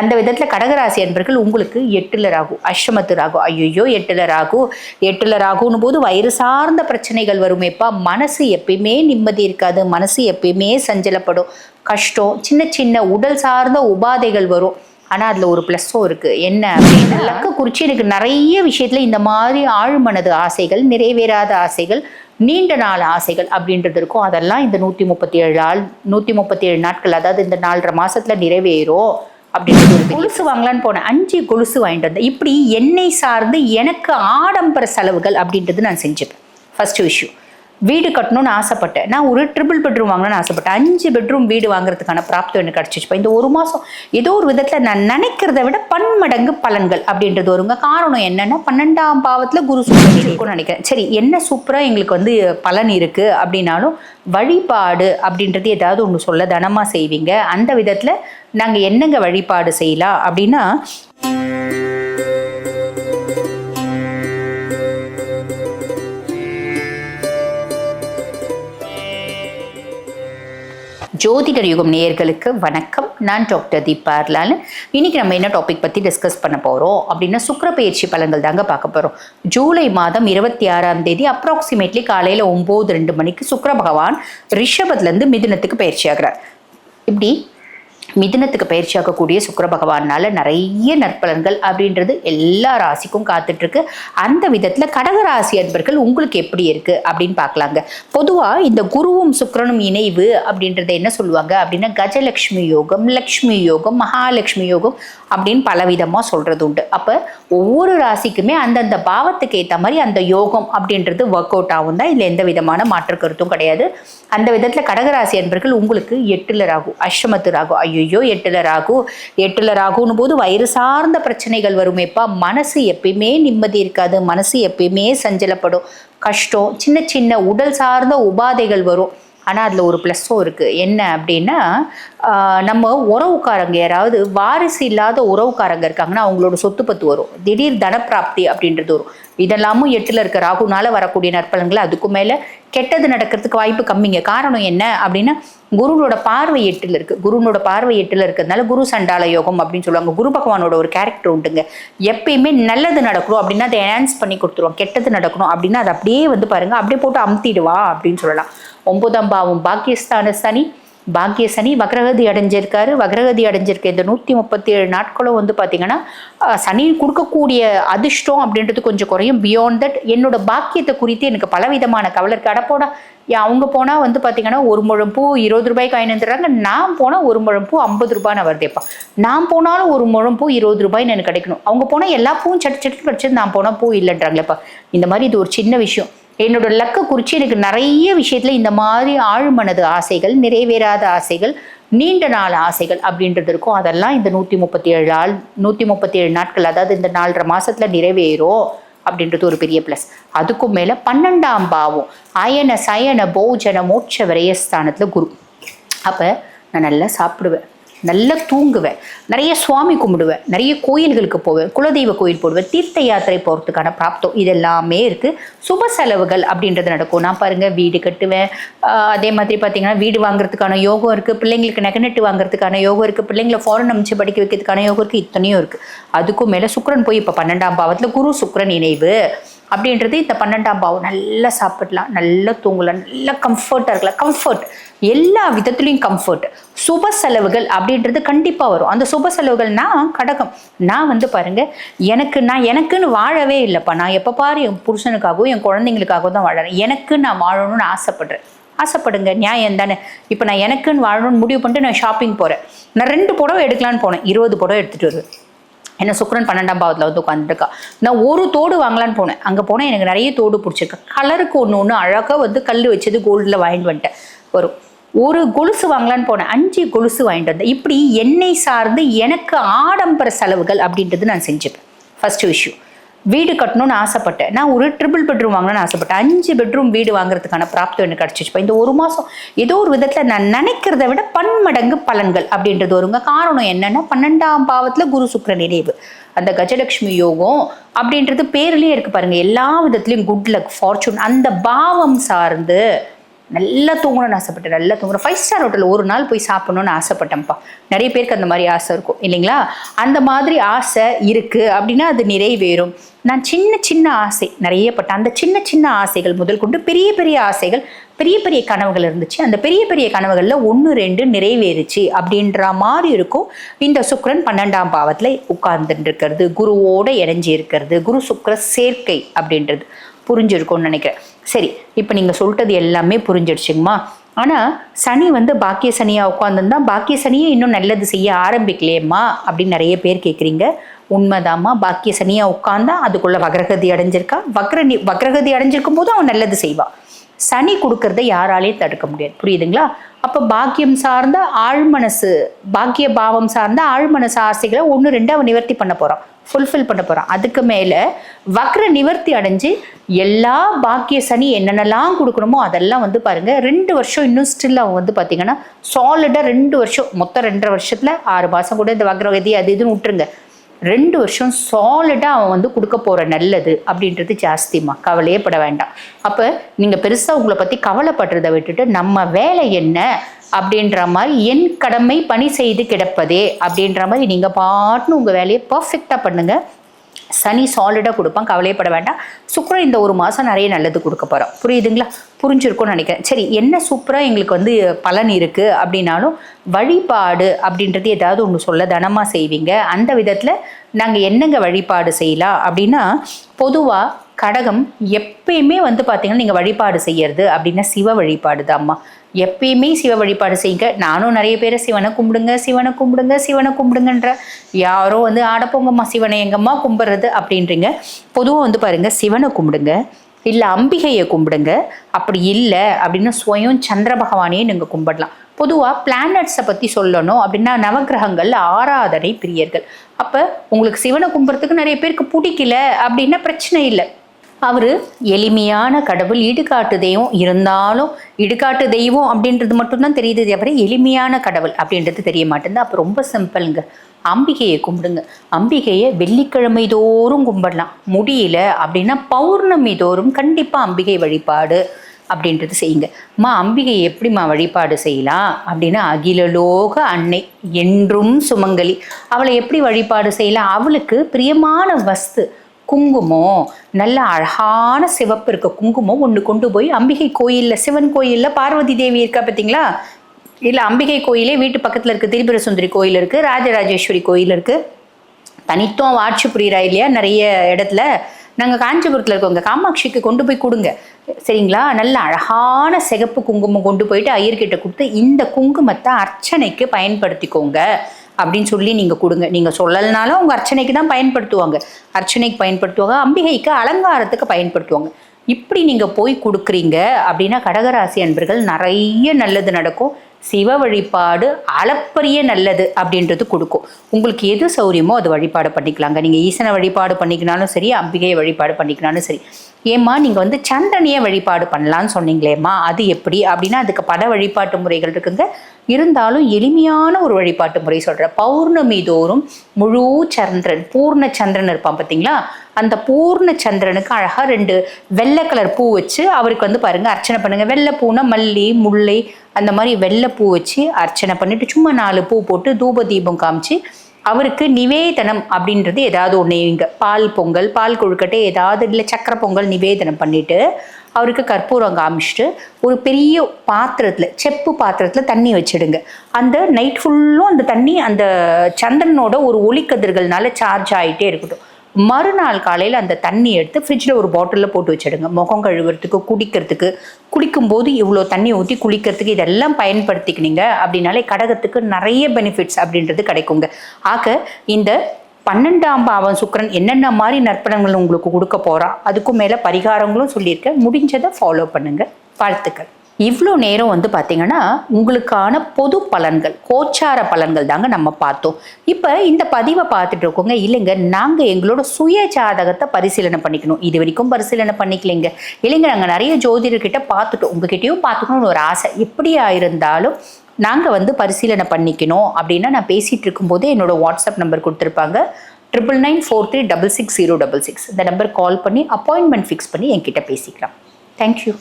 அந்த விதத்தில் கடகராசி அன்பர்கள் உங்களுக்கு எட்டுல ராகு அஷ்டமத்து ராகு. ஐயோ எட்டுல ராகு. எட்டுல ராகுன்னு போது வயிறு சார்ந்த பிரச்சனைகள் வருமேப்பா. மனசு எப்பயுமே நிம்மதி இருக்காது. மனசு எப்பயுமே சஞ்சலப்படும். கஷ்டம் சின்ன சின்ன உடல் சார்ந்த உபாதைகள் வரும். ஆனால் அதில் ஒரு ப்ளஸ்ஸும் இருக்குது என்ன அப்படின்னா லக்க குறித்து எனக்கு நிறைய விஷயத்தில் இந்த மாதிரி ஆழ்மனது ஆசைகள் நிறைவேறாத ஆசைகள் நீண்ட நாள் ஆசைகள் அப்படின்றது இருக்கும். அதெல்லாம் இந்த நூற்றி முப்பத்தி ஏழு நாள் நூற்றி முப்பத்தி ஏழு நாட்கள் அதாவது இந்த நாலரை மாசத்துல நிறைவேறும். அப்படின்றது ஒரு கொலுசு வாங்கலான்னு போனேன். அஞ்சு கொலுசு வாங்கிட்டு வந்தேன். இப்படி என்னை சார்ந்து எனக்கு ஆடம்பர செலவுகள் அப்படின்றது நான் செஞ்சுப்பேன். ஃபர்ஸ்ட் விஷயம். வீடு கட்டணும்னு ஆசைப்பட்டேன். நான் ஒரு ட்ரிபிள் பெட்ரூம் வாங்கணும்னு ஆசைப்பட்டேன். அஞ்சு பெட்ரூம் வீடு வாங்குறதுக்கான பிராப்தம் எனக்கு கிடச்சிச்சுப்பா இந்த ஒரு மாதம் ஏதோ ஒரு விதத்தில் நான் நினைக்கிறத விட பன்மடங்கு பலன்கள் அப்படின்றது வருங்க. காரணம் என்னென்னா பன்னெண்டாம் பாவத்தில் குரு சூப்பர் இருக்கும்னு நினைக்கிறேன். சரி என்ன சூப்பராக எங்களுக்கு வந்து பலன் இருக்குது அப்படின்னாலும் வழிபாடு அப்படின்றது ஏதாவது ஒன்று சொல்ல தனமாக செய்வீங்க. அந்த விதத்தில் நாங்கள் என்னங்க வழிபாடு செய்யலாம் அப்படின்னா ஜோதிடர் யுகம் நேயர்களுக்கு வணக்கம். நான் டாக்டர் தீபார்லால் இன்னைக்கு நம்ம என்ன டாபிக் பற்றி டிஸ்கஸ் பண்ண போகிறோம் அப்படின்னா சுக்கிர பயிற்சி பலன்கள் தாங்க பார்க்க போகிறோம் ஜூலை மாதம் இருபத்தி ஆறாம் தேதி அப்ராக்சிமேட்லி காலையில் ஒம்பது ரெண்டு மணிக்கு சுக்கர பகவான் ரிஷபத்துலேருந்து மிதுனத்துக்கு பயிற்சி ஆகிறார் இப்படி மிதுனத்துக்கு பயிற்சியாக்கக்கூடிய சுக்கர பகவானால நிறைய நற்பலன்கள் அப்படின்றது எல்லா ராசிக்கும் காத்துட்ருக்கு. அந்த விதத்தில் கடகராசி அன்பர்கள் உங்களுக்கு எப்படி இருக்குது அப்படின்னு பார்க்கலாங்க. பொதுவாக இந்த குருவும் சுக்கரனும் இணைவு அப்படின்றத என்ன சொல்லுவாங்க அப்படின்னா கஜலக்ஷ்மி யோகம் லக்ஷ்மி யோகம் மகாலட்சுமி யோகம் அப்படின்னு பலவிதமாக சொல்கிறது உண்டு. அப்போ ஒவ்வொரு ராசிக்குமே அந்தந்த பாவத்துக்கு ஏற்ற மாதிரி அந்த யோகம் அப்படின்றது ஒர்க் அவுட் ஆகும் தான் இதில் எந்த விதமான மாற்று கருத்தும் கிடையாது. அந்த விதத்தில் கடகராசி அன்பர்கள் உங்களுக்கு எட்டுல ராகு அஷ்டமத்து ராகு ஐயோ எட்டுல ராகு எட்டுல ராகுன்னு போது வயிறு சார்ந்த பிரச்சனைகள் வருமேப்பா. மனசு எப்பயுமே நிம்மதி இருக்காது. மனசு எப்பயுமே சஞ்சலப்படும். கஷ்டம் சின்ன சின்ன உடல் சார்ந்த உபாதைகள் வரும். ஆனால் அதில் ஒரு ப்ளஸ்ஸும் இருக்குது என்ன அப்படின்னா நம்ம உறவுக்காரங்க யாராவது வாரிசு இல்லாத உறவுக்காரங்க இருக்காங்கன்னா அவங்களோட சொத்து பத்து வரும். திடீர் தனப்பிராப்தி அப்படின்றது வரும். இதெல்லாமும் எட்டில் இருக்க ராகுனால வரக்கூடிய நற்பலன்கள் அதுக்கு மேலே கெட்டது நடக்கிறதுக்கு வாய்ப்பு கம்மிங்க. காரணம் என்ன அப்படின்னா குருனோட பார்வை எட்டில் இருக்குது குருனோட பார்வை எட்டில் இருக்கிறதுனால குரு சண்டால யோகம் அப்படின்னு சொல்லுவாங்க. குரு பகவானோட ஒரு கேரக்டர் உண்டுங்க. எப்பயுமே நல்லது நடக்கணும் அப்படின்னா அதை என்ஹான்ஸ் பண்ணி கொடுத்துருவோம் கெட்டது நடக்கணும் அப்படின்னா அதை அப்படியே வந்து பாருங்க அப்படியே போட்டு அமுத்திடுவா அப்படின்னு சொல்லலாம். ஒன்பதாம் பாவம். பாக்கியஸ்தான சனி. பாக்கிய சனி வக்ரகதி அடைஞ்சிருக்காரு. வக்ரகதி அடைஞ்சிருக்க இந்த நூற்றி முப்பத்தி ஏழு நாட்களும் வந்து பார்த்தீங்கன்னா சனி கொடுக்கக்கூடிய அதிர்ஷ்டம் அப்படின்றது கொஞ்சம் குறையும். பியாண்ட் தட் என்னோட பாக்கியத்தை குறித்து எனக்கு பலவிதமான கவலை இருக்குது அடப்போடா ஏன் அவங்க போனால் வந்து பார்த்தீங்கன்னா ஒரு முழம் பூ இருபது ரூபாய்க்கு வாங்கிட்டு நான் போனால் ஒரு முழம் பூ ஐம்பது ரூபான்னு வருதேப்பா நான் போனாலும் ஒரு முழம் பூ இருபது ரூபாய்னு எனக்கு கிடைக்கணும். அவங்க போனால் எல்லா பூவும் சட்டு சட்டு கிடச்சது நான் போனால் பூ இல்லைன்றாங்களேப்பா. இந்த மாதிரி இது ஒரு சின்ன விஷயம். என்னோட லக்க குறிச்சி எனக்கு நிறைய விஷயத்துல இந்த மாதிரி ஆழ்மனது ஆசைகள் நிறைவேறாத ஆசைகள் நீண்ட நாள் ஆசைகள் அப்படின்றது இருக்கும். அதெல்லாம் இந்த நூற்றி முப்பத்தி ஏழு நாள் நூற்றி முப்பத்தி ஏழு நாட்கள் அதாவது இந்த நாலரை மாசத்துல நிறைவேறும் அப்படின்றது ஒரு பெரிய ப்ளஸ் அதுக்கும் மேலே பன்னெண்டாம் பாவம் அயன சயன போஜன மோட்ச விரயஸ்தானத்தில் குரு. அப்போ நான் நல்லா சாப்பிடுவேன். நல்லா தூங்குவேன். நிறைய சுவாமி கும்பிடுவேன். நிறைய கோயில்களுக்கு போவேன். குலதெய்வ கோயில் போடுவேன். தீர்த்த யாத்திரை போகிறதுக்கான பிராப்தம் இது எல்லாமே இருக்குது சுப செலவுகள் அப்படின்றது நடக்கும். நான் பாருங்கள் வீடு கட்டுவேன். அதே மாதிரி பார்த்தீங்கன்னா வீடு வாங்குறதுக்கான யோகம் இருக்குது பிள்ளைங்களுக்கு நெகநெட்டு வாங்குறதுக்கான யோகம் இருக்குது பிள்ளைங்களை ஃபாரின் அமைச்சு படிக்க வைக்கிறதுக்கான யோகம் இருக்குது இத்தனையும் இருக்குது அதுக்கும் மேலே சுக்ரன் போய் இப்போ பன்னெண்டாம் பாவத்தில் குரு சுக்ரன் இணைவு. அப்படின்றது இந்த பன்னெண்டாம் பாவம். நல்லா சாப்பிடலாம் நல்லா தூங்கலாம் நல்லா கம்ஃபர்ட்டாக இருக்கலாம். கம்ஃபர்ட் எல்லா விதத்துலேயும் கம்ஃபர்ட் சுப செலவுகள் அப்படின்றது கண்டிப்பாக வரும். அந்த சுப செலவுகள்னா கடகம். நான் வந்து பாருங்கள் எனக்கு நான் எனக்குன்னு வாழவே இல்லைப்பா. நான் எப்போ பாரு என் புருஷனுக்காகவும் என் குழந்தைங்களுக்காகவும் தான் வாழறேன். எனக்கு நான் வாழணும்னு ஆசைப்படுறேன். ஆசைப்படுங்க. நியாயம் தானே? இப்போ நான் எனக்குன்னு வாழணும்னு முடிவு பண்ணிட்டு நான் ஷாப்பிங் போகிறேன் நான் ரெண்டு புடவை எடுக்கலான்னு போனேன். இருபது புடவை எடுத்துகிட்டு வருவேன். என்ன சுக்ரன் பன்னெண்டாம் பாவத்தில் வந்து உட்காந்துருக்கா நான் ஒரு தோடு வாங்கலான்னு போனேன். அங்கே போனால் எனக்கு நிறைய தோடு பிடிச்சிருக்கு. கலருக்கு ஒன்று ஒன்று அழகாக வந்து கல் வச்சது கோல்டில் வாங்கிட்டு வந்துட்டேன். வரும் ஒரு கொலுசு வாங்கலான்னு போனேன். அஞ்சு கொலுசு வாங்கிட்டு வந்தேன். இப்படி என்னை சார்ந்து எனக்கு ஆடம்பர செலவுகள் அப்படின்றது நான் செஞ்சுப்பேன். ஃபஸ்ட்டு விஷயம் வீடு கட்டணும்னு ஆசைப்பட்டேன். நான் ஒரு ட்ரிபிள் பெட்ரூம் வாங்கணும்னு ஆசைப்பட்டேன். அஞ்சு பெட்ரூம் வீடு வாங்குறதுக்கான பிராப்தம் எனக்கு கிடச்சிச்சு. இந்த ஒரு மாதம் ஏதோ ஒரு விதத்தில் நான் நினைக்கிறத விட பன்மடங்கு பலன்கள் அப்படின்றது வருங்க. காரணம் என்னென்னா பன்னெண்டாம் பாவத்தில் குரு சுக்கர நினைவு. அந்த கஜலட்சுமி யோகம் அப்படின்றது பேர்லேயே இருக்குது பாருங்கள் எல்லா விதத்துலையும் குட் லக் ஃபார்ச்சூன் அந்த பாவம் சார்ந்து நல்லா தூங்கணும்னு ஆசைப்பட்டேன். நல்லா தூங்கணும். ஃபைவ் ஸ்டார் ஹோட்டலில் ஒரு நாள் போய் சாப்பிடணும்னு ஆசைப்பட்டேன்ப்பா. நிறைய பேருக்கு அந்த மாதிரி ஆசை இருக்கும். இல்லைங்களா? அந்த மாதிரி ஆசை இருக்குது அப்படின்னா அது நிறைவேறும். நான் சின்ன சின்ன ஆசை நிறைய பட்டேன் அந்த சின்ன சின்ன ஆசைகள் முதல் கொண்டு பெரிய பெரிய ஆசைகள் பெரிய பெரிய கனவுகள் இருந்துச்சு. அந்த பெரிய பெரிய கனவுகளில் ஒன்று ரெண்டு நிறைவேறுச்சு அப்படின்ற மாதிரி இருக்கும். இந்த சுக்கரன் பன்னெண்டாம் பாவத்தில் உட்கார்ந்துட்டு இருக்கிறது குருவோடு இணைஞ்சி இருக்கிறது குரு சுக்கர சேர்க்கை அப்படின்றது. புரிஞ்சிருக்கும்னு நினைக்கிறேன். சரி இப்போ நீங்கள் சொல்லிட்டது எல்லாமே புரிஞ்சிடுச்சுங்கம்மா ஆனால் சனி வந்து பாக்கிய சனியாக உட்காந்துருந்தா பாக்கிய சனியை இன்னும் நல்லது செய்ய ஆரம்பிக்கலையேம்மா அப்படின்னு நிறைய பேர் கேட்குறீங்க உண்மைதாம்மா பாக்கிய சனியாக உட்காந்தா அதுக்குள்ள வக்ரகதி அடைஞ்சிருக்கா? வக்ர வக்ரகதி அடைஞ்சிருக்கும் போது அவன் நல்லது செய்வான் சனி கொடுக்கறத யாராலையும் தடுக்க முடியாது. புரியுதுங்களா? அப்போ பாக்கியம் சார்ந்த ஆழ்மனசு பாக்கிய பாவம் சார்ந்த ஆழ்மனசு ஆசைகளை ஒன்று ரெண்டு அவன் நிவர்த்தி பண்ண போகிறான் ஃபுல்ஃபில் பண்ண போகிறான் அதுக்கு மேலே வக்ர நிவர்த்தி அடைஞ்சு எல்லா பாக்கிய சனி என்னென்னலாம் கொடுக்கணுமோ அதெல்லாம் வந்து பாருங்கள் ரெண்டு வருஷம் இன்னும் ஸ்டில் அவன் வந்து பார்த்தீங்கன்னா சாலிடாக ரெண்டு வருஷம் மொத்தம் ரெண்டரை வருஷத்தில் ஆறு மாதம் கூட இந்த வக்ரகதி அது இதுன்னு விட்டுருங்க. ரெண்டு வருஷம் சாலிடாக அவன் வந்து கொடுக்க போகிற நல்லது அப்படின்றது ஜாஸ்திமா கவலையே பட வேண்டாம். அப்போ நீங்கள் பெருசாக உங்களை பற்றி கவலைப்படுறதை விட்டுட்டு நம்ம வேலை என்ன? அப்படின்ற மாதிரி என் கடமை பணி செய்து கிடப்பதே அப்படின்ற மாதிரி நீங்கள் பாட்டுன்னு உங்கள் வேலையை பர்ஃபெக்டாக பண்ணுங்கள் சனி சாலிடாக கொடுப்பான் கவலையப்பட வேண்டாம். சுக்கரம் இந்த ஒரு மாதம் நிறைய நல்லது கொடுக்க போகிறோம் புரியுதுங்களா? புரிஞ்சிருக்கும்னு நினைக்கிறேன். சரி என்ன சூப்பராக எங்களுக்கு வந்து பலன் இருக்குது அப்படின்னாலும் வழிபாடு அப்படின்றது ஏதாவது ஒன்று சொல்ல தனமாக செய்வீங்க. அந்த விதத்தில் நாங்கள் என்னங்க வழிபாடு செய்யலாம் அப்படின்னா பொதுவாக கடகம் எப்பயுமே வந்து பார்த்தீங்கன்னா நீங்கள் வழிபாடு செய்யறது அப்படின்னா சிவ வழிபாடு தான்மா எப்பயுமே சிவ வழிபாடு செய்யுங்க. நானும் நிறைய பேரை சிவனை கும்பிடுங்க சிவனை கும்பிடுங்க சிவனை கும்பிடுங்கன்ற. யாரோ வந்து ஆடப்போங்கம்மா சிவனை எங்கம்மா கும்பிட்றது அப்படின்றீங்க. பொதுவாக வந்து பாருங்கள் சிவனை கும்பிடுங்க. இல்லை அம்பிகையை கும்பிடுங்க. அப்படி இல்லை அப்படின்னா சுயம் சந்திர பகவானையே நீங்கள் கும்பிடலாம். பொதுவாக பிளானட்ஸை பற்றி சொல்லணும் அப்படின்னா நவகிரகங்கள் ஆராதனை பிரியர்கள். அப்போ உங்களுக்கு சிவனை கும்பிட்றதுக்கு நிறைய பேருக்கு பிடிக்கல அப்படின்னா பிரச்சனை இல்லை. அவர் எளிமையான கடவுள் இடுகாட்டு தெய்வம் இருந்தாலும் இடுகாட்டு தெய்வம் அப்படின்றது மட்டும்தான் தெரியுது தவிர எளிமையான கடவுள் அப்படின்றது தெரிய மாட்டேங்குது. அப்போ ரொம்ப சிம்பிளுங்க. அம்பிகையை கும்பிடுங்க. அம்பிகையை வெள்ளிக்கிழமை தோறும் கும்பிடலாம். முடியல அப்படின்னா பௌர்ணமி தோறும் கண்டிப்பாக அம்பிகை வழிபாடு அப்படின்றது செய்யுங்க. மா அம்பிகை எப்படிம்மா வழிபாடு செய்யலாம்? அப்படின்னா அகிலலோக அன்னை என்றும் சுமங்கலி. அவளை எப்படி வழிபாடு செய்யலாம்? அவளுக்கு பிரியமான வஸ்து குங்குமம் நல்ல அழகான சிவப்பு இருக்க குங்குமம் ஒன்று கொண்டு போய் அம்பிகை கோயிலில் சிவன் கோயிலில் பார்வதி தேவி இருக்கா பார்த்தீங்களா இல்லை அம்பிகை கோயிலே வீட்டு பக்கத்தில் இருக்குது திரிபுர சுந்தரி கோயில் இருக்குது ராஜராஜேஸ்வரி கோயில் இருக்குது தனித்துவம் ஆட்சி புரியிறா இல்லையா? நிறைய இடத்துல. நாங்கள் காஞ்சிபுரத்தில் இருக்கோங்க காமாட்சிக்கு கொண்டு போய் கொடுங்க. சரிங்களா? நல்ல அழகான சிகப்பு குங்குமம் கொண்டு போயிட்டு ஐயர்கிட்ட கொடுத்து இந்த குங்குமத்தை அர்ச்சனைக்கு பயன்படுத்திக்கோங்க. அப்படின்னு சொல்லி நீங்கள் கொடுங்க. நீங்கள் சொல்லலைனாலும் அவங்க அர்ச்சனைக்கு தான் பயன்படுத்துவாங்க. அர்ச்சனைக்கு பயன்படுத்துவாங்க. அம்பிகைக்கு அலங்காரத்துக்கு பயன்படுத்துவாங்க. இப்படி நீங்கள் போய் கொடுக்குறீங்க அப்படின்னா கடகராசி அன்பர்கள் நிறைய நல்லது நடக்கும். சிவ வழிபாடு அளப்பரிய நல்லது அப்படின்றது கொடுக்கும். உங்களுக்கு எது சௌரியமோ அது வழிபாடு பண்ணிக்கலாங்க. நீங்கள் ஈசனை வழிபாடு பண்ணிக்கினாலும் சரி அம்பிகையை வழிபாடு பண்ணிக்கினாலும் சரி. ஏம்மா நீங்கள் வந்து சந்திரனையை வழிபாடு பண்ணலான்னு சொன்னீங்களேம்மா அது எப்படி? அப்படின்னா அதுக்கு பல வழிபாட்டு முறைகள் இருக்குங்க. இருந்தாலும் எளிமையான ஒரு வழிபாட்டு முறை சொல்கிறேன் பௌர்ணமி தோறும் முழு சந்திரன் பூர்ண சந்திரன் இருப்பான் பார்த்தீங்களா? அந்த பூர்ண சந்திரனுக்கு அழகாக ரெண்டு வெள்ளை கலர் பூ வச்சு அவருக்கு வந்து பாருங்கள் அர்ச்சனை பண்ணுங்கள் வெள்ளை பூனா மல்லி முல்லை அந்த மாதிரி வெள்ளை பூ வச்சு அர்ச்சனை பண்ணிட்டு சும்மா நாலு பூ போட்டு தூப தீபம் காமிச்சு அவருக்கு நிவேதனம் அப்படின்றது ஏதாவது ஒன்று இங்கே பால் பொங்கல் பால் கொழுக்கட்டை ஏதாவது இல்லை சக்கரை பொங்கல் நிவேதனம் பண்ணிவிட்டு அவருக்கு கற்பூரம் காமிச்சிட்டு ஒரு பெரிய பாத்திரத்தில் செப்பு பாத்திரத்தில் தண்ணி வச்சிடுங்க. அந்த நைட் ஃபுல்லும் அந்த தண்ணி அந்த சந்திரனோட ஒரு ஒளிக்கதிர்கள்னால சார்ஜ் ஆகிட்டே இருக்கட்டும். மறுநாள் காலையில் அந்த தண்ணி எடுத்து ஃப்ரிட்ஜில் ஒரு பாட்டிலில் போட்டு வச்சிடுங்க. முகம் கழுவுறதுக்கு குடிக்கிறதுக்கு குளிக்கும்போது இவ்வளோ தண்ணி ஊற்றி குளிக்கிறதுக்கு இதெல்லாம் பயன்படுத்திக்கினீங்க அப்படின்னாலே கடகத்துக்கு நிறைய பெனிஃபிட்ஸ் அப்படின்றது கிடைக்குங்க. ஆக இந்த பன்னெண்டாம் பாவம் சுக்கரன் என்னென்ன மாதிரி நற்பணங்கள் உங்களுக்கு கொடுக்க போகிறான் அதுக்கும் மேலே பரிகாரங்களும் சொல்லியிருக்கேன். முடிஞ்சதை ஃபாலோ பண்ணுங்கள் வாழ்த்துக்கள். இவ்வளோ நேரம் வந்து பார்த்திங்கன்னா உங்களுக்கான பொது பலன்கள் கோச்சார பலன்கள் தாங்க நம்ம பார்த்தோம். இப்போ இந்த பதிவை பார்த்துட்டு இருக்கோங்க. இல்லைங்க நாங்கள் எங்களோட சுய ஜாதகத்தை பரிசீலனை பண்ணிக்கணும். இது வரைக்கும் பரிசீலனை பண்ணிக்கலைங்க. இல்லைங்க நாங்கள் நிறைய ஜோதிடர்கிட்ட பார்த்துட்டோம். உங்ககிட்டயும் பார்த்துக்கணும்னு ஒரு ஆசை. எப்படியா இருந்தாலும் நாங்கள் வந்து பரிசீலனை பண்ணிக்கணும் அப்படின்னா நான் பேசிகிட்டு இருக்கும்போது என்னோட வாட்ஸ்அப் நம்பர் கொடுத்துருப்பாங்க. Triple nine four three double six zero double six இந்த நம்பர் கால் பண்ணி அப்பாயின்மெண்ட் ஃபிக்ஸ் பண்ணி என்கிட்ட பேசிக்கலாம். தேங்க்யூ